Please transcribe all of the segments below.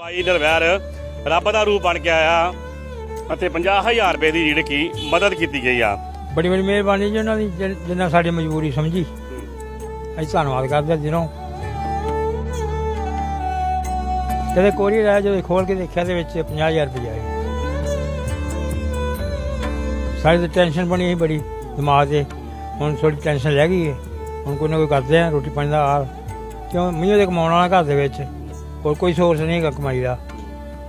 ਬਾਈ ਨਰਵੈਰ ਰੱਬ ਦਾ ਰੂਪ ਬਣ ਕੇ ਆਇਆ ਅਤੇ 50000 ਰੁਪਏ ਦੀ ਜਿਹੜੀ ਕਿ ਮਦਦ ਕੀਤੀ ਗਈ ਆ। ਬੜੀ ਬੜੀ ਮਿਹਰਬਾਨੀ ਜੀ ਉਹਨਾਂ ਦੀ, ਜਿਨ- ਜਿਨ੍ਹਾਂ ਸਾਡੀ ਮਜਬੂਰੀ ਸਮਝੀ। ਅਸੀਂ ਧੰਨਵਾਦ ਕਰਦੇ ਹਾਂ ਦਿਨੋਂ ਕਦੇ ਕੋਰੀ ਰਾਇਆ ਜਦੋਂ ਖੋਲ ਕੇ ਦੇਖਿਆ ਦੇ ਵਿੱਚ 50000 ਰੁਪਏ ਆਏ। ਸਾਡੀ ਤਾਂ ਟੈਨਸ਼ਨ ਬਣੀ ਸੀ ਬੜੀ ਦਿਮਾਗ 'ਤੇ। ਹੁਣ ਥੋੜੀ ਟੈਨਸ਼ਨ ਰਹਿ ਗਈ ਹੈ। ਹੁਣ ਕੋਈ ਨਾ ਕੋਈ ਕਰਦੇ ਆ, ਰੋਟੀ ਪਾਣੀ ਦਾ ਹਾਲ। ਕਿਉਂ? ਮੀਂਹ ਦੇ ਕਮਾਉਣ ਵਾਲਾ ਘਰ ਦੇ ਵਿੱਚ। ਹੋਰ ਕੋਈ ਸੋਰਸ ਨਹੀਂ ਹੈਗਾ ਕਮਾਈ ਦਾ।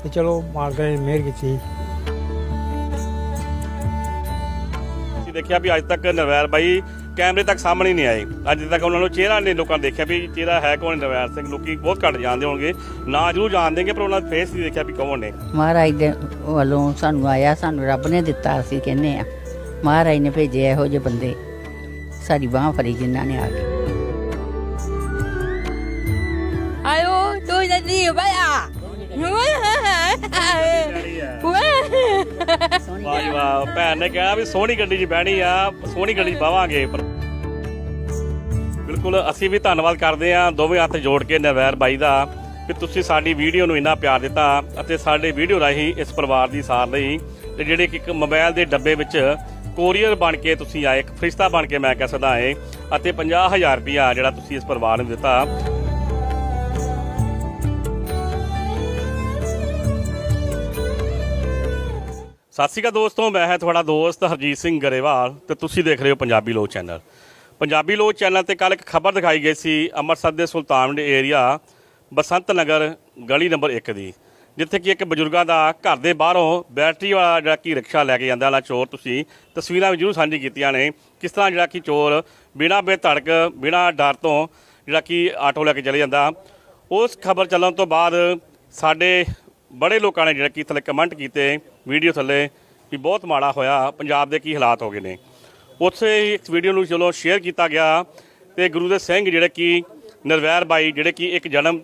ਤੇ ਚਲੋ ਮਾਲਕ ਨੇ ਮਿਹਰ ਕੀਤੀ। ਅਸੀਂ ਦੇਖਿਆ ਵੀ ਅੱਜ ਤੱਕ ਨਰਵੈਰ ਬਾਈ ਕੈਮਰੇ ਤੱਕ ਸਾਹਮਣੇ ਨਹੀਂ ਆਏ। ਅੱਜ ਤੱਕ ਉਹਨਾਂ ਨੂੰ ਚਿਹਰਾ ਨੇ ਲੋਕਾਂ ਨੇ ਦੇਖਿਆ ਵੀ ਚਿਹਰਾ ਹੈ ਕੌਣ ਨਰਵੈਰ ਸਿੰਘ। ਲੋਕੀ ਬਹੁਤ ਘੱਟ ਜਾਣਦੇ ਹੋਣਗੇ। ਨਾ ਜ਼ਰੂਰ ਜਾਣਦੇਗੇ ਪਰ ਉਹਨਾਂ ਦਾ ਫੇਸ ਨਹੀਂ ਦੇਖਿਆ ਵੀ ਕੌਣ ਨੇ। ਮਹਾਰਾਜ ਦੇ ਵੱਲੋਂ ਸਾਨੂੰ ਆਇਆ ਸਾਨੂੰ ਰੱਬ ਨੇ ਦਿੱਤਾ ਅਸੀਂ ਕਹਿੰਨੇ ਆ ਮਹਾਰਾਜ ਨੇ ਭੇਜੇ ਇਹੋ ਜਿਹੇ ਬੰਦੇ। ਸਾਡੀ ਬਾਹ ਫੜੀ ਜਿਨ੍ਹਾਂ ਨੇ ਆ ਕੇ। Tôi là ਵਾਹ ਜੀ ਵਾਹ ਭੈਣ ਨੇ ਕਿਹਾ ਵੀ ਸੋਹਣੀ ਗੱਡੀ 'ਚ ਬਹਿਣੀ ਆ ਸੋਹਣੀ ਗੱਡੀ 'ਚ ਬਾਵਾਂਗੇ ਬਿਲਕੁਲ ਅਸੀਂ ਵੀ ਧੰਨਵਾਦ ਕਰਦੇ ਆ ਦੋਵੇਂ ਹੱਥ ਜੋੜ ਕੇ ਨਵੈਰ ਬਾਈ ਦਾ ਕਿ ਤੁਸੀਂ ਸਾਡੀ ਵੀਡੀਓ ਨੂੰ ਇੰਨਾ ਪਿਆਰ ਦਿੱਤਾ ਅਤੇ ਸਾਡੇ ਵੀਡੀਓ ਰਾਹੀਂ ਇਸ ਪਰਿਵਾਰ ਦੀ ਸਾਰ ਲਈ ਤੇ ਜਿਹੜੇ ਕਿ ਇੱਕ ਮੋਬਾਈਲ ਦੇ ਡੱਬੇ ਵਿੱਚ ਕੋਰੀਅਰ ਬਣ ਕੇ ਤੁਸੀਂ ਆਏ, ਇੱਕ ਫਰਿਸ਼ਤਾ ਬਣ ਕੇ ਮੈਂ ਕਹਿ ਸਕਦਾ ਆਏ ਅਤੇ 50000 ਰੁਪਇਆ ਜਿਹੜਾ ਤੁਸੀਂ ਇਸ ਪਰਿਵਾਰ ਨੂੰ ਦਿੱਤਾ। ਸਤਿ ਸ਼੍ਰੀ ਅਕਾਲ ਦੋਸਤੋ, ਮੈਂ ਹਾਂ ਤੁਹਾਡਾ ਦੋਸਤ ਹਰਜੀਤ ਸਿੰਘ ਗਰੇਵਾਲ ਤੇ ਤੁਸੀਂ ਦੇਖ ਰਹੇ ਹੋ ਪੰਜਾਬੀ ਲੋਕ ਚੈਨਲ। ਪੰਜਾਬੀ ਲੋਕ ਚੈਨਲ ਤੇ ਕੱਲ ਇੱਕ ਖਬਰ ਦਿਖਾਈ ਗਈ ਸੀ ਅੰਮ੍ਰਿਤਸਰ ਦੇ ਸੁਲਤਾਨਵਿੰਡ ਏਰੀਆ ਬਸੰਤ ਨਗਰ ਗਲੀ ਨੰਬਰ 1 ਦੀ, ਜਿੱਥੇ ਕਿ ਇੱਕ ਬਜ਼ੁਰਗਾਂ ਦਾ ਘਰ ਦੇ ਬਾਹਰੋਂ ਬੈਟਰੀ ਵਾਲਾ ਜਿਹੜਾ ਕਿ ਰਿਕਸ਼ਾ ਲੈ ਕੇ ਜਾਂਦਾ ਵਾਲਾ ਚੋਰ ਤੁਸੀਂ ਤਸਵੀਰਾਂ ਵੀ ਜ਼ਰੂਰ ਸਾਂਝੀ ਕੀਤੀਆਂ ਨੇ, ਕਿਸ ਤਰ੍ਹਾਂ ਜਿਹੜਾ ਕਿ ਚੋਰ ਬਿਨਾਂ ਬੇਧੜਕ, ਬਿਨਾਂ ਡਰ ਤੋਂ ਜਿਹੜਾ ਕਿ ਆਟੋ ਲੈ ਕੇ ਚਲੇ ਜਾਂਦਾ। ਉਸ ਖਬਰ ਚੱਲਣ ਤੋਂ ਬਾਅਦ ਸਾਡੇ ਬੜੇ ਲੋਕਾਂ ਨੇ ਜਿਹੜਾ ਕਿ ਥੱਲੇ ਕਮੈਂਟ ਕੀਤੇ, ਵੀਡੀਓ ਥੱਲੇ, ਵੀ ਬਹੁਤ ਮਾੜਾ ਹੋਇਆ, ਪੰਜਾਬ ਦੇ ਕੀ ਹਾਲਾਤ ਹੋ ਗਏ ਨੇ। ਉੱਥੇ ਹੀ ਇਸ ਵੀਡੀਓ ਨੂੰ ਚਲੋ ਸ਼ੇਅਰ ਕੀਤਾ ਗਿਆ ਤੇ ਗੁਰੂ ਦੇ ਸਿੰਘ ਜਿਹੜੇ ਕਿ ਨਰਵੈਰ ਬਾਈ ਜਿਹੜੇ ਕਿ ਇੱਕ ਜਨਮ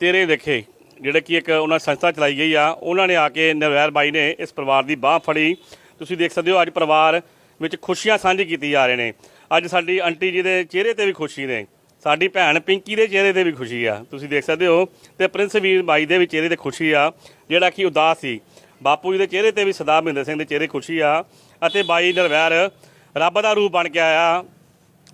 ਤੇਰੇ ਦੇਖੇ, ਜਿਹੜੇ ਕਿ ਇੱਕ ਉਹਨਾਂ ਸੰਸਥਾ ਚਲਾਈ ਗਈ ਆ, ਉਹਨਾਂ ਨੇ ਆ ਕੇ ਨਰਵੈਰ ਬਾਈ ਨੇ ਇਸ ਪਰਿਵਾਰ ਦੀ ਬਾਹ ਫੜੀ। ਤੁਸੀਂ ਦੇਖ ਸਕਦੇ ਹੋ ਅੱਜ ਪਰਿਵਾਰ ਵਿੱਚ ਖੁਸ਼ੀਆਂ ਸਾਂਝੀ ਕੀਤੀ ਜਾ ਰਹੇ ਨੇ। ਅੱਜ ਸਾਡੀ ਆਂਟੀ ਜੀ ਦੇ ਚਿਹਰੇ ਤੇ ਵੀ ਖੁਸ਼ੀ ਨੇ। ਸਾਡੀ ਭੈਣ ਪਿੰਕੀ ਦੇ ਚਿਹਰੇ ਤੇ ਵੀ ਖੁਸ਼ੀ ਆ। ਤੁਸੀਂ ਦੇਖ ਸਕਦੇ ਹੋ ਤੇ ਪ੍ਰਿੰਸ ਵੀਰ ਬਾਈ ਦੇ ਵੀ ਚਿਹਰੇ ਤੇ ਖੁਸ਼ੀ ਆ, ਜਿਹੜਾ ਕਿ ਉਦਾਸ ਸੀ। ਬਾਪੂ ਜੀ ਦੇ ਚਿਹਰੇ ਤੇ ਵੀ ਸਦਾ ਮਹਿੰਦਰ ਸਿੰਘ ਦੇ ਚਿਹਰੇ ਖੁਸ਼ੀ ਆ ਅਤੇ ਬਾਈ ਨਰਵੈਰ ਰੱਬ ਦਾ ਰੂਪ ਬਣ ਕੇ ਆਇਆ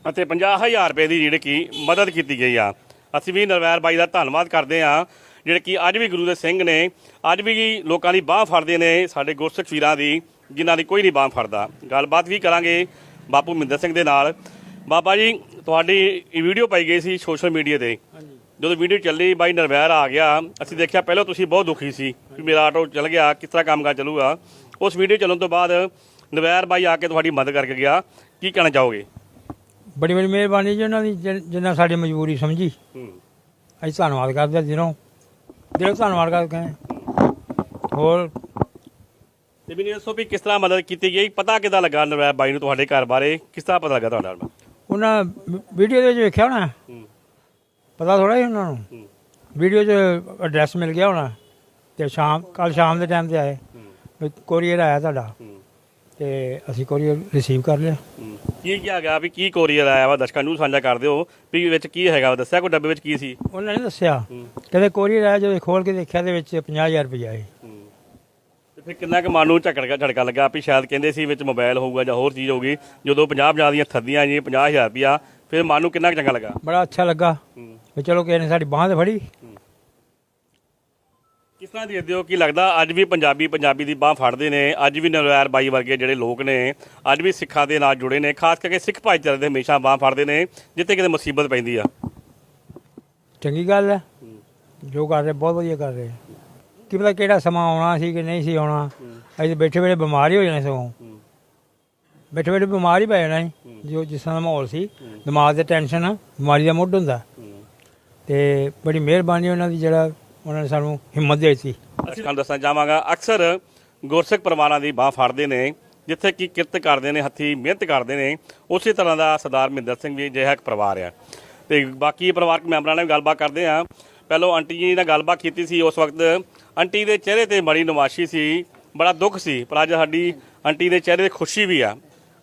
ਅਤੇ 50000 ਰੁਪਏ ਦੀ ਜਿਹੜੀ ਕਿ ਮਦਦ ਕੀਤੀ ਗਈ ਆ। ਅਸੀਂ ਵੀ ਨਰਵੈਰ ਬਾਈ ਦਾ ਧੰਨਵਾਦ ਕਰਦੇ ਆ ਜਿਹੜੇ ਕਿ ਅੱਜ ਵੀ ਗੁਰੂ ਦੇ ਸਿੰਘ ਨੇ, ਅੱਜ ਵੀ ਲੋਕਾਂ ਦੀ ਬਾਹ ਫੜਦੇ ਨੇ ਸਾਡੇ ਗੁਰਸਿੱਖ ਵੀਰਾਂ ਦੀ, ਜਿਨ੍ਹਾਂ ਦੀ ਕੋਈ ਨਹੀਂ ਬਾਹ ਫੜਦਾ। ਗੱਲਬਾਤ ਵੀ ਕਰਾਂਗੇ ਬਾਪੂ ਮਹਿੰਦਰ ਸਿੰਘ ਦੇ ਨਾਲ। ਬਾਬਾ ਜੀ ਤੁਹਾਡੀ ਇਹ ਵੀਡੀਓ ਪਾਈ ਗਈ ਸੀ ਸੋਸ਼ਲ ਮੀਡੀਆ ਤੇ। ਜਦੋਂ ਵੀਡੀਓ ਚੱਲੀ ਬਾਈ ਨਰਵੈਰ ਆ ਗਿਆ। ਅਸੀਂ ਦੇਖਿਆ ਪਹਿਲਾਂ ਤੁਸੀਂ ਬਹੁਤ ਦੁਖੀ ਸੀ ਕਿ ਮੇਰਾ ਆਟੋ ਚੱਲ ਗਿਆ ਕਿਸ ਤਰ੍ਹਾਂ ਕੰਮਕਾਰ ਚੱਲੂਗਾ। ਉਸ ਵੀਡੀਓ ਚੱਲਣ ਤੋਂ ਬਾਅਦ ਨਰਵੈਰ ਬਾਈ ਆ ਕੇ ਤੁਹਾਡੀ ਮਦਦ ਕਰਕੇ ਗਿਆ। ਕੀ ਕਹਿਣਾ ਚਾਹੋਗੇ? ਬੜੀ ਬੜੀ ਮਿਹਰਬਾਨੀ ਜੀ ਉਹਨਾਂ ਦੀ ਜਿਨ- ਸਾਡੀ ਮਜਬੂਰੀ ਸਮਝੀ। ਅਸੀਂ ਧੰਨਵਾਦ ਕਰਦੇ ਹਾਂ ਦਿਨੋਂ ਦਿਲੋਂ ਧੰਨਵਾਦ ਕਰਦੇ ਹਾਂ। ਹੋਰ? ਤੇ ਇਹ ਦੱਸੋ ਵੀ ਕਿਸ ਤਰ੍ਹਾਂ ਮਦਦ ਕੀਤੀ ਗਈ? ਪਤਾ ਕਿਦਾਂ ਲੱਗਾ ਨਰਵੈਰ ਬਾਈ ਨੂੰ ਤੁਹਾਡੇ ਘਰ ਬਾਰੇ? ਕਿਸ ਤਰ੍ਹਾਂ ਪਤਾ ਲੱਗਾ ਤੁਹਾਡਾ? ਉਹਨਾਂ ਵੀਡੀਓ ਦੇ ਵਿੱਚ ਵੇਖਿਆ ਹੋਣਾ? ਪਤਾ ਥੋੜਾ ਹੀ ਉਹਨਾਂ ਨੂੰ? ਵੀਡੀਓ 'ਚ ਐਡਰੈਸ ਮਿਲ ਗਿਆ ਹੋਣਾ ਤੇ ਸ਼ਾਮ ਕੱਲ ਸ਼ਾਮ ਦੇ ਟਾਈਮ ਤੇ ਆਏ। ਵੀ ਕੋਰੀਅਰ ਆਇਆ ਤੁਹਾਡਾ। ਤੇ ਅਸੀਂ ਕੋਰੀਅਰ ਰਿਸੀਵ ਕਰ ਲਿਆ। ਕੀ ਕੀ ਗਿਆ ਵੀ ਕੀ ਕੋਰੀਅਰ ਆਇਆ ਵਾ? ਦਰਸ਼ਕਾਂ ਨੂੰ ਸਾਂਝਾ ਕਰ ਦਿਓ ਵੀ ਵਿੱਚ ਕੀ ਹੈਗਾ ਵਾ, ਦੱਸਿਆ ਕੋਈ ਡੱਬੇ ਵਿੱਚ ਕੀ ਸੀ? ਉਹਨਾਂ ਨੇ ਦੱਸਿਆ। ਕਹਿੰਦੇ ਕੋਰੀਅਰ ਆਇਆ ਜਦੋਂ ਖੋਲ ਕੇ ਦੇਖਿਆ ਦੇ ਵਿੱਚ 50000 ਰੁਪਏ ਆਏ ਫਿਰ ਕਿੰਨਾ ਕੁ ਮਨ ਨੂੰ ਝਟਕਾ ਝਟਕਾ ਲੱਗਾ ਵੀ ਸ਼ਾਇਦ ਕਹਿੰਦੇ ਸੀ ਵਿੱਚ ਮੋਬਾਈਲ ਹੋਊਗਾ ਜਾਂ ਹੋਰ ਚੀਜ਼ ਹੋਊਗੀ। ਜਦੋਂ 50 50 ਦੀਆਂ ਥੱਦੀਆਂ ਜੀ 50000 ਰੁਪਿਆ ਫਿਰ ਮਨ ਨੂੰ ਕਿੰਨਾ ਕੁ ਚੰਗਾ ਲੱਗਾ? ਬੜਾ ਅੱਛਾ ਲੱਗਾ। ਹੂੰ। ਵੀ ਚਲੋ ਕਿਸੇ ਨੇ ਸਾਡੀ ਬਾਹ ਤੇ ਫੜੀ। ਕਿਸ ਤਰ੍ਹਾਂ ਦੇ ਦਿਓ ਕੀ ਲੱਗਦਾ ਅੱਜ ਵੀ ਪੰਜਾਬੀ ਪੰਜਾਬੀ ਦੀ ਬਾਹ ਫੜਦੇ ਨੇ? ਅੱਜ ਵੀ ਨਰਵੈਰ ਬਾਈ ਵਰਗੇ ਜਿਹੜੇ ਲੋਕ ਨੇ ਅੱਜ ਵੀ ਸਿੱਖਾਂ ਦੇ ਨਾਲ ਜੁੜੇ ਨੇ ਖਾਸ ਕਰਕੇ ਸਿੱਖ ਭਾਈਚਾਰੇ ਦੇ ਹਮੇਸ਼ਾ ਬਾਹ ਫੜਦੇ ਨੇ ਜਿੱਥੇ ਕਿਤੇ ਮੁਸੀਬਤ ਪੈਂਦੀ ਆ। ਚੰਗੀ ਗੱਲ ਹੈ। ਜੋ ਕਰ ਰਹੇ ਬਹੁਤ ਵਧੀਆ ਕਰ ਰਹੇ। ਕੀ ਪਤਾ ਕਿਹੜਾ ਸਮਾਂ ਆਉਣਾ ਸੀ ਕਿ ਨਹੀਂ ਸੀ ਆਉਣਾ। ਅਸੀਂ ਬੈਠੇ ਬੈਠੇ ਬਿਮਾਰ ਹੀ ਹੋ ਜਾਣੇ ਸਗੋਂ। ਬੈਠੇ ਬੈਠੇ ਬਿਮਾਰ ਹੀ ਪੈ ਜਾਣਾ ਸੀ। ਜੋ ਜਿਸ ਤਰ੍ਹਾਂ ਦਾ ਮਾਹੌਲ ਸੀ ਦਿਮਾਗ ਤੇ ਟੈਨਸ਼ਨ ਬਿਮਾਰੀ ਦਾ ਮੁੱਢ ਹੁੰਦਾ। ਤੇ ਬੜੀ ਮਿਹਰਬਾਨੀ ਉਹਨਾਂ ਦੀ ਜਿਹੜਾ ਉਹਨਾਂ ਨੇ ਸਾਨੂੰ ਹਿੰਮਤ ਦੇ ਦਿੱਤੀ ਅਸੀਂ ਤੁਹਾਨੂੰ ਦੱਸਣਾ ਚਾਹਾਂਗਾ ਅਕਸਰ ਗੁਰਸਿੱਖ ਪਰਿਵਾਰਾਂ ਦੀ ਬਾਹ ਫੜਦੇ ਨੇ ਜਿੱਥੇ ਕੀ ਕਿਰਤ ਕਰਦੇ ਨੇ ਹੱਥੀ ਮਿਹਨਤ ਕਰਦੇ ਨੇ ਉਸੇ ਤਰ੍ਹਾਂ ਦਾ ਸਰਦਾਰ ਮਹਿੰਦਰ ਸਿੰਘ ਵੀ ਅਜਿਹਾ ਇੱਕ ਪਰਿਵਾਰ ਆ। ਤੇ ਬਾਕੀ ਪਰਿਵਾਰਕ ਮੈਂਬਰਾਂ ਨਾਲ ਵੀ ਗੱਲਬਾਤ ਕਰਦੇ ਆ ਪਹਿਲਾਂ ਆਂਟੀ ਜੀ ਨਾਲ ਗੱਲਬਾਤ ਕੀਤੀ ਸੀ ਉਸ ਵਕਤ ਆਂਟੀ ਦੇ ਚਿਹਰੇ ਤੇ ਬੜੀ ਨਵਾਸ਼ੀ ਸੀ, ਬੜਾ ਦੁੱਖ ਸੀ, ਪਰ ਅੱਜ ਸਾਡੀ ਆਂਟੀ ਦੇ ਚਿਹਰੇ ਤੇ ਖੁਸ਼ੀ ਵੀ ਆ।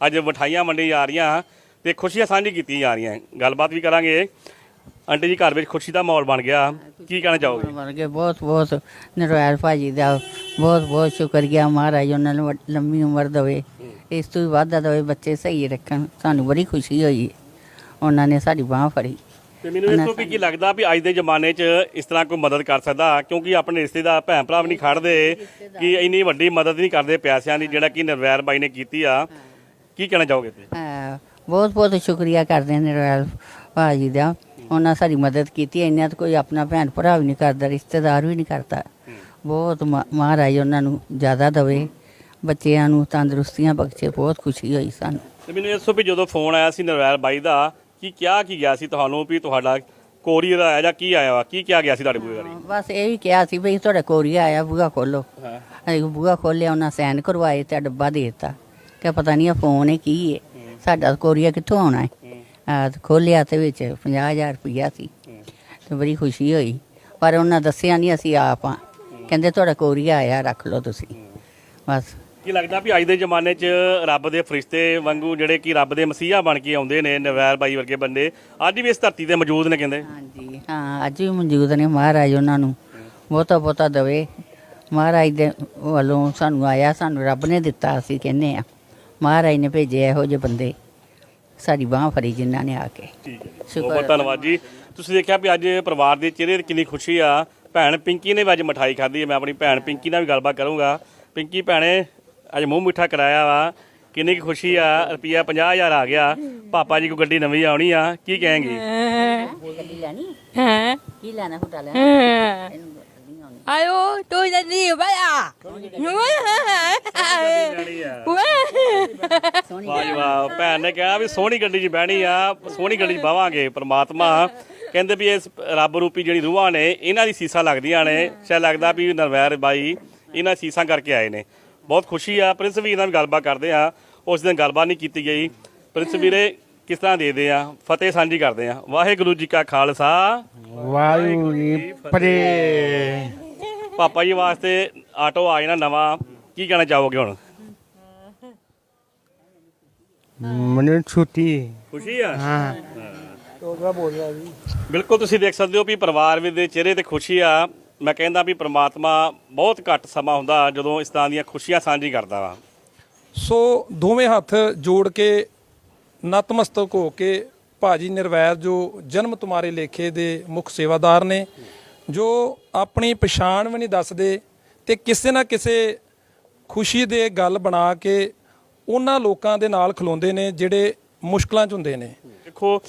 ਅੱਜ ਮਠਾਈਆਂ ਵੰਡੀ ਜਾ ਰਹੀਆਂ ਤੇ ਖੁਸ਼ੀਆਂ ਸਾਂਝੀ ਕੀਤੀਆਂ ਜਾ ਰਹੀਆਂ। ਗੱਲਬਾਤ ਵੀ ਕਰਾਂਗੇ। ਆਂਟੀ ਜੀ ਘਰ ਵਿੱਚ ਖੁਸ਼ੀ ਦਾ ਮਾਹੌਲ ਬਣ ਗਿਆ। ਕੀ ਕਹਿਣਾ ਚਾਹੋਗੇ? ਮਰ ਗਏ ਬਹੁਤ ਬਹੁਤ ਨਰਵੈਲ ਭਾਜੀ ਦਾ ਬਹੁਤ ਬਹੁਤ ਸ਼ੁਕਰੀਆ ਮਹਾਰਾਜ, ਉਹਨਾਂ ਨੂੰ ਵੱਡ- ਲੰਮੀ ਉਮਰ ਦੇਵੇ। ਇਸ ਤੋਂ ਵੀ ਵਾਧਾ ਦੇਵੇ, ਬੱਚੇ ਸਹੀ ਰੱਖਣ। ਸਾਨੂੰ ਬੜੀ ਖੁਸ਼ੀ ਹੋਈ। ਉਹਨਾਂ ਨੇ ਸਾਡੀ ਬਾਹ ਫੜੀ। ਤੇ ਮੈਨੂੰ ਇਸ ਤੋਂ ਵੀ ਕੀ ਲੱਗਦਾ ਵੀ ਅੱਜ ਦੇ ਜ਼ਮਾਨੇ 'ਚ ਇਸ ਤਰ੍ਹਾਂ ਕੋਈ ਮਦਦ ਕਰ ਸਕਦਾ? ਕਿਉਂਕਿ ਆਪਣੇ ਰਿਸ਼ਤੇਦਾਰ ਭੈਣ ਭਰਾ ਵੀ ਨਹੀਂ ਖੜਦੇ ਕਿ ਇੰਨੀ ਵੱਡੀ ਮਦਦ ਨਹੀਂ ਕਰਦੇ ਪੈਸਿਆਂ ਦੀ ਜਿਹੜਾ ਕਿ ਨਰਵੈਰ ਬਾਈ ਨੇ ਕੀਤੀ ਆ। ਕੀ ਕਹਿਣਾ ਚਾਹੋਗੇ ਤੇ ਹਾਂ, ਬਹੁਤ ਬਹੁਤ ਸ਼ੁਕਰੀਆ ਕਰਦੇ ਨੇ ਰੋਇਲ ਭਾਜੀ ਦਾ। ਉਹਨਾਂ ਸਾਡੀ ਮਦਦ ਕੀਤੀ ਇੰਨਾ ਤਾਂ ਕੋਈ ਆਪਣਾ ਭੈਣ ਭਰਾ ਵੀ ਨਹੀਂ ਕਰਦਾ ਰਿਸ਼ਤੇਦਾਰ ਵੀ ਨਹੀਂ ਕਰਦਾ। ਬਹੁਤ ਮ- ਮਹਾਰਾਜ ਉਹਨਾਂ ਨੂੰ ਜ਼ਿਆਦਾ ਦਵੇ। ਬੱਚਿਆਂ ਨੂੰ ਤੰਦਰੁਸਤੀਆਂ ਬਖਸ਼ੇ ਬਹੁਤ ਖੁਸ਼ੀ ਹੋਈ ਸਾਨੂੰ। ਤੇ ਮੈਨੂੰ ਇਸ ਤੋਂ ਵੀ ਜਦੋਂ ਫੋਨ ਆਇਆ ਸੀ ਨਰਵੈਰ ਬਾਈ ਦਾ ਕੀ ਕਿਹਾ ਕੀ ਗਿਆ ਸੀ ਤੁਹਾਨੂੰ ਵੀ ਤੁਹਾਡਾ ਕੋਰੀਅਰ ਆਇਆ ਜਾਂ ਕੀ ਆਇਆ ਵਾ? ਕੀ ਕਿਹਾ ਗਿਆ ਸੀ ਤੁਹਾਡੇ ਕੋਲ ਗਾੜੀ ਬਸ ਇਹ ਵੀ ਕਿਹਾ ਸੀ ਵੀ ਤੁਹਾਡਾ ਕੋਰੀਆ ਆਇਆ ਬੂਹਾ ਖੋਲੋ। ਹਾਂ। ਅਸੀਂ ਬੂਹਾ ਖੋਲਿਆ ਉਹਨਾਂ ਸਾਈਨ ਕਰਵਾਏ ਤੇ ਡੱਬਾ ਦੇ ਦਿੱਤਾ। ਕਿ ਪਤਾ ਨਹੀਂ ਇਹ ਫੋਨ ਹੈ ਕੀ ਹੈ। ਸਾਡਾ ਕੋਰੀਆ ਕਿੱਥੋਂ ਆਉਣਾ ਹੈ? ਆ ਖੋਲਿਆ ਤੇ ਵਿੱਚ 50000 ਰੁਪਇਆ ਸੀ। ਤੇ ਬੜੀ ਖੁਸ਼ੀ ਹੋਈ। ਪਰ ਉਹਨਾਂ ਦੱਸਿਆ ਨਹੀਂ ਅਸੀਂ ਆਪ ਆ ਕਹਿੰਦੇ ਤੁਹਾਡਾ ਕੋਰੀਆ ਆਇਆ ਰੱਖ ਲਓ ਤੁਸੀਂ। ਬਸ। ਕੀ ਲੱਗਦਾ ਵੀ ਅੱਜ ਦੇ ਜ਼ਮਾਨੇ 'ਚ ਰੱਬ ਦੇ ਫਰਿਸ਼ਤੇ ਵਾਂਗੂ ਜਿਹੜੇ ਕਿ ਰੱਬ ਦੇ ਮਸੀਹਾ ਬਣ ਕੇ ਆਉਂਦੇ ਨੇ ਨਰਵੈਰ ਬਾਈ ਵਰਗੇ ਬੰਦੇ ਅੱਜ ਵੀ ਇਸ ਧਰਤੀ ਤੇ ਮੌਜੂਦ ਨੇ ਕਹਿੰਦੇ? ਹਾਂਜੀ ਹਾਂ ਅੱਜ ਵੀ ਮੌਜੂਦ ਨੇ ਮਹਾਰਾਜ ਉਹਨਾਂ ਨੂੰ। ਬਹੁਤਾ ਬਹੁਤਾ ਦਵੇ। ਮਹਾਰਾਜ ਦੇ ਵੱਲੋਂ ਸਾਨੂੰ ਆਇਆ ਸਾਨੂੰ ਰੱਬ ਨੇ ਦਿੱਤਾ ਅਸੀਂ ਕਹਿੰਨੇ ਆ ਮਹਾਰਾਜ ਨੇ ਭੇਜੇ ਇਹੋ ਜਿਹੇ ਬੰਦੇ। ਸਾਡੀ ਬਾਹ ਫੜੀ ਜਿਨ੍ਹਾਂ ਨੇ ਆ ਕੇ। ਠੀਕ ਹੈ ਬਹੁਤ ਧੰਨਵਾਦ ਜੀ। ਤੁਸੀਂ ਦੇਖਿਆ ਵੀ ਅੱਜ ਪਰਿਵਾਰ ਦੇ ਚਿਹਰੇ ਤੇ ਕਿੰਨੀ ਖੁਸ਼ੀ ਆ। ਭੈਣ ਪਿੰਕੀ ਨੇ ਵੀ ਅੱਜ ਮਠਾਈ ਖਾਧੀ ਹੈ। ਮੈਂ ਆਪਣੀ ਭੈਣ ਪਿੰਕੀ ਨਾਲ ਵੀ ਗੱਲਬਾਤ ਕਰੂੰਗਾ। ਪਿੰਕੀ ਭੈਣੇ ਅੱਜ ਮੂੰਹ ਮਿੱਠਾ ਕਰਾਇਆ ਵਾ। ਕਿੰਨੀ ਕੁ ਖੁਸ਼ੀ ਆ ਰੁਪਿਆ 50000 ਆ ਗਿਆ। ਪਾਪਾ ਜੀ ਕੋ ਗੱਡੀ ਨਵੀਂ ਆਉਣੀ ਆ ਕੀ ਕहेंगे ਗੱਡੀ ਲੈਣੀ Hả? ਕੀ ਲੈਣਾ ਹੁਟਾ ਲੈ Hả? Alo, tôi là gì vậy à? ਵਾਹ ਜੀ ਵਾਹ ਭੈਣ ਨੇ ਕਿਹਾ ਵੀ ਸੋਹਣੀ ਗੱਡੀ 'ਚ ਬਹਿਣੀ ਆ ਸੋਹਣੀ ਗੱਡੀ 'ਚ ਬਵਾਂਗੇ ਪ੍ਰਮਾਤਮਾ। ਕਹਿੰਦੇ ਵੀ ਇਸ ਰੱਬ ਰੂਪੀ ਜਿਹੜੀ ਰੂਹਾਂ ਨੇ ਇਹਨਾਂ ਦੀ ਸੀਸਾਂ ਲੱਗਦੀਆਂ ਨੇ। ਸ਼ਾਇਦ ਲੱਗਦਾ ਵੀ ਨਰਵੈਰ ਬਾਈ ਇਹਨਾਂ ਸੀਸਾਂ ਕਰਕੇ ਆਏ ਨੇ। ਬਹੁਤ ਖੁਸ਼ੀ ਆ। ਪ੍ਰਿੰਸ ਵੀਰ ਨਾਲ ਵੀ ਗੱਲਬਾਤ ਕਰਦੇ ਆ। ਉਸ ਦਿਨ ਗੱਲਬਾਤ ਨਹੀਂ ਕੀਤੀ ਗਈ। ਪ੍ਰਿੰਸ ਵੀਰੇ ਕਿਸ ਤਰ੍ਹਾਂ ਦੇਦੇ ਆ? ਫਤਿਹ ਸਾਂਝੀ ਕਰਦੇ ਆ। ਵਾਹਿਗੁਰੂ ਜੀ ਕਾ ਖਾਲਸਾ। ਵਾਹਿਗੁਰੂ ਜੀ ਫਤਿਹ। ਪਾਪਾ ਜੀ ਵਾਸਤੇ ਆਟੋ ਆ ਜਾਣਾ ਨਵਾਂ। ਕੀ ਕਹਿਣਾ ਚਾਹੋਗੇ ਹੁਣ? ਮਨ ਛੁੱਟੀ। ਖੁਸ਼ੀ ਆ? ਹਾਂ। ਤੋਗਾ ਬੋਲ ਰਿਹਾ ਜੀ ਬਿਲਕੁਲ ਤੁਸੀਂ ਦੇਖ ਸਕਦੇ ਹੋ ਵੀ ਪਰਿਵਾਰ ਵੀ ਦੇ ਚਿਹਰੇ ਤੇ ਖੁਸ਼ੀ ਆ। ਮੈਂ ਕਹਿੰਦਾ ਵੀ ਪ੍ਰਮਾਤਮਾ ਬਹੁਤ ਘੱਟ ਸਮਾਂ ਹੁੰਦਾ ਜਦੋਂ ਇਸ ਤਰ੍ਹਾਂ ਦੀਆਂ ਖੁਸ਼ੀਆਂ ਸਾਂਝੀ ਕਰਦਾ ਵਾ। ਸੋ ਦੋਵੇਂ ਹੱਥ ਜੋੜ ਕੇ ਨਤਮਸਤਕ ਹੋ ਕੇ ਭਾਜੀ ਨਿਰਵੈਰ ਜੋ ਜਨਮ ਤੁਮਾਰੇ ਲੇਖੇ ਦੇ ਮੁੱਖ ਸੇਵਾਦਾਰ ਨੇ ਜੋ ਆਪਣੀ ਪਛਾਣ ਵੀ ਨਹੀਂ ਦੱਸਦੇ ਤੇ ਕਿਸੇ ਨਾ ਕਿਸੇ ਖੁਸ਼ੀ ਦੇ ਗੱਲ ਬਣਾ ਕੇ ਉਹਨਾਂ ਲੋਕਾਂ ਦੇ ਨਾਲ ਖਲੋਂਦੇ ਨੇ ਜਿਹੜੇ ਮੁਸ਼ਕਲਾਂ 'ਚ ਹੁੰਦੇ ਨੇ। ਦੇਖੋ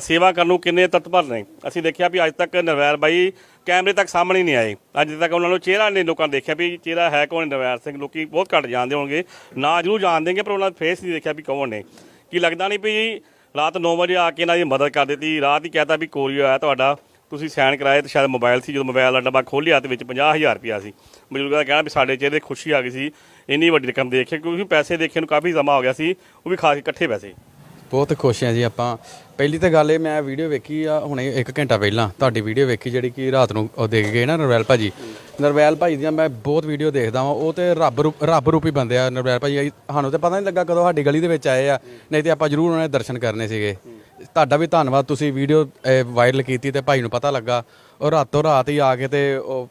ਸੇਵਾ ਕਰਨ ਨੂੰ ਕਿੰਨੇ ਤਤਪਰ ਨੇ ਅਸੀਂ ਦੇਖਿਆ ਵੀ ਅੱਜ ਤੱਕ ਨਰਵੈਰ ਬਾਈ ਕੈਮਰੇ ਤੱਕ ਸਾਹਮਣੇ ਨਹੀਂ ਆਏ। ਅੱਜ ਤੱਕ ਉਹਨਾਂ ਨੂੰ ਚਿਹਰਾ ਨਹੀਂ ਲੋਕਾਂ ਨੇ ਦੇਖਿਆ ਵੀ ਚਿਹਰਾ ਹੈ ਕੌਣ, ਨਰਵੈਰ ਸਿੰਘ। ਲੋਕੀ ਬਹੁਤ ਘੱਟ ਜਾਣਦੇ ਹੋਣਗੇ। ਨਾ ਜ਼ਰੂਰ ਜਾਣਦੇਗੇ ਪਰ ਉਹਨਾਂ ਦਾ ਫੇਸ ਨਹੀਂ ਦੇਖਿਆ ਵੀ ਕੌਣ ਨੇ। ਕੀ ਲੱਗਦਾ ਨਹੀਂ ਵੀ ਰਾਤ 9 ਵਜੇ ਆ ਕੇ ਇਹਨਾਂ ਦੀ ਮਦਦ ਕਰ ਦਿੱਤੀ? ਰਾਤ ਹੀ ਕਹਤਾ ਵੀ ਕੋਰੀਅਰ ਆਇਆ ਤੁਹਾਡਾ। ਤੁਸੀਂ ਸਾਈਨ ਕਰਾਏ ਤੇ ਸ਼ਾਇਦ ਮੋਬਾਈਲ ਸੀ, ਜਦੋਂ ਮੋਬਾਈਲ ਦਾ ਡੱਬਾ ਖੋਲ੍ਹਿਆ ਤੇ ਵਿੱਚ 50000 ਰੁਪਿਆ ਸੀ। ਬਜ਼ੁਰਗਾਂ ਦਾ ਕਹਿਣਾ ਵੀ ਸਾਡੇ ਚਿਹਰੇ ਤੇ ਖੁਸ਼ੀ ਆ ਗਈ ਸੀ। ਇੰਨੀ ਵੱਡੀ ਰਕਮ ਦੇਖ ਕੇ ਕਿਉਂਕਿ ਪੈਸੇ ਦੇਖੇ ਨੂੰ ਕਾਫੀ ਸਮਾਂ ਹੋ ਗਿਆ ਸੀ। ਉਹ ਵੀ ਖਾਸ ਇਕੱਠੇ ਪੈਸੇ। ਬਹੁਤ ਖੁਸ਼ ਹਾਂ ਜੀ ਆਪਾਂ। ਪਹਿਲੀ ਤਾਂ ਗੱਲ ਇਹ ਮੈਂ ਵੀਡੀਓ ਵੇਖੀ ਆ, ਹੁਣੇ 1 ਘੰਟਾ ਪਹਿਲਾਂ ਤੁਹਾਡੀ ਵੀਡੀਓ ਵੇਖੀ ਜਿਹੜੀ ਕਿ ਰਾਤ ਨੂੰ ਉਹ ਦੇਖ ਗਏ ਨਾ ਨਰਵੈਲ ਭਾਜੀ। ਨਰਵੈਲ ਭਾਜੀ ਦੀਆਂ ਮੈਂ ਬਹੁਤ ਵੀਡੀਓ ਦੇਖਦਾ ਵਾਂ, ਉਹ ਤੇ ਰੱਬ ਰੂਪ, ਰੱਬ ਰੂਪੀ ਬੰਦੇ ਆ ਨਰਵੈਲ ਭਾਜੀ। ਅਸੀਂ- ਸਾਨੂੰ ਤੇ ਪਤਾ ਨਹੀਂ ਲੱਗਾ ਕਦੋਂ ਸਾਡੀ ਗਲੀ ਦੇ ਵਿੱਚ ਆਏ ਆ, ਨਹੀਂ ਤੇ ਆਪਾਂ ਜ਼ਰੂਰ ਉਹਨਾਂ ਦੇ ਦਰਸ਼ਨ ਕਰਨੇ ਸੀਗੇ। ਤੁਹਾਡਾ ਵੀ ਧੰਨਵਾਦ, ਤੁਸੀਂ ਵੀਡੀਓ ਵਾਇਰਲ ਕੀਤੀ ਤੇ ਭਾਈ ਨੂੰ ਪਤਾ ਲੱਗਾ। ਉਹ ਰਾਤੋਂ ਰਾਤ ਹੀ ਆ ਕੇ ਤੇ ਉਹ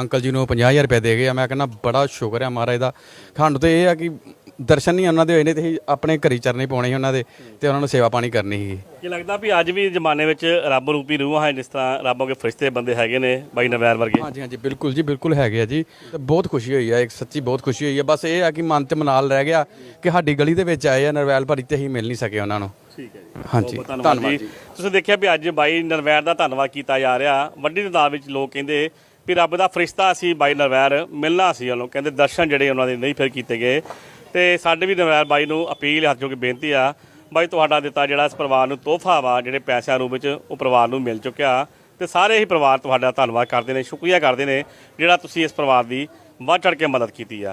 ਅੰਕਲ ਜੀ ਨੂੰ 50000 ਰੁਪਏ ਦੇ ਗਏ ਆ। ਮੈਂ ਕਹਿੰਦਾ ਬੜਾ ਸ਼ੁਕਰ ਹੈ ਮਹਾਰਾਜ ਦਾ। ਸਾਨੂੰ ਤੇ ਇਹ ਆ ਕਿ ਦਰਸ਼ਨ ਨਹੀਂ ਉਹਨਾਂ ਦੇ ਹੋਏ ਨੇ ਤੇ ਅਸੀਂ ਆਪਣੇ ਘਰੀ ਚਰਨੇ ਪਾਉਣੇ ਸੀ ਉਹਨਾਂ ਦੇ ਤੇ ਉਹਨਾਂ ਨੂੰ ਸੇਵਾ ਪਾਣੀ ਕਰਨੀ ਸੀ। ਕੀ ਲੱਗਦਾ ਵੀ ਅੱਜ ਵੀ ਜ਼ਮਾਨੇ ਵਿੱਚ ਰੱਬ ਰੂਪੀ ਰੂਹਾਂ ਹੈ ਜਿਸ ਤਰ੍ਹਾਂ ਰੱਬੋਂ ਕੇ ਫਰਿਸ਼ਤੇ ਬੰਦੇ ਹੈਗੇ ਨੇ ਬਾਈ ਨਵੈਰ ਵਰਗੇ? ਹਾਂਜੀ ਹਾਂਜੀ ਬਿਲਕੁਲ ਜੀ ਬਿਲਕੁਲ ਹੈਗੇ ਆ ਜੀ। ਤੇ ਬਹੁਤ ਖੁਸ਼ੀ ਹੋਈ ਆ ਇੱਕ ਸੱਚੀ ਬਹੁਤ ਖੁਸ਼ੀ ਹੋਈ ਆ। ਬਸ ਇਹ ਆ ਕਿ ਮਨ ਤੇ ਮਨਾਲ ਰਹਿ ਗਿਆ ਕਿ ਸਾਡੀ ਗਲੀ ਦੇ ਵਿੱਚ ਆਏ ਆ ਨਰਵੈਲ ਭਰੀ ਤੇ ਅਸੀਂ ਮਿਲ ਨਹੀਂ ਸਕੇ ਉਹਨਾਂ ਨੂੰ। ਠੀਕ ਹੈ ਜੀ। ਹਾਂਜੀ ਧੰਨਵਾਦ ਜੀ। ਤੁਸੀਂ ਦੇਖਿਆ ਵੀ ਅੱਜ ਬਾਈ ਨਰਵੈਰ ਦਾ ਧੰਨਵਾਦ ਕੀਤਾ ਜਾ ਰਿਹਾ। ਵੱਡੀ ਤਾਦਾਦ ਵਿੱਚ ਲੋਕ ਕਹਿੰਦੇ ਵੀ ਰੱਬ ਦਾ ਫਰਿਸ਼ਤਾ ਸੀ ਬਾਈ ਨਰਵੈਰ ਮਿਲਣਾ ਸੀ ਉਹਨੂੰ। ਕਹਿੰਦੇ ਦਰਸ਼ਨ ਜਿਹੜੇ ਉਹਨਾਂ ਦੇ ਨਹੀਂ ਫਿਰ ਕੀਤੇ ਗਏ। ਤੇ ਸਾਡੇ ਵੀ ਨਰਵੈਰ ਬਾਈ ਨੂੰ ਅਪੀਲ, ਹੱਥ ਜੋ ਕਿ ਬੇਨਤੀ ਆ, ਬਾਈ ਤੁਹਾਡਾ ਦਿੱਤਾ ਜਿਹੜਾ ਇਸ ਪਰਿਵਾਰ ਨੂੰ ਤੋਹਫਾ ਵਾ, ਜਿਹੜੇ ਪੈਸਿਆਂ ਰੂਪ ਵਿੱਚ ਉਹ ਪਰਿਵਾਰ ਨੂੰ ਮਿਲ ਚੁੱਕਿਆ। ਤੇ ਸਾਰੇ ਹੀ ਪਰਿਵਾਰ ਤੁਹਾਡਾ ਧੰਨਵਾਦ ਕਰਦੇ ਨੇ, ਸ਼ੁਕਰੀਆ ਕਰਦੇ ਨੇ ਜਿਹੜਾ ਤੁਸੀਂ ਇਸ ਪਰਿਵਾਰ ਦੀ ਵੱਧ ਚੜ ਕੇ ਮਦਦ ਕੀਤੀ ਆ।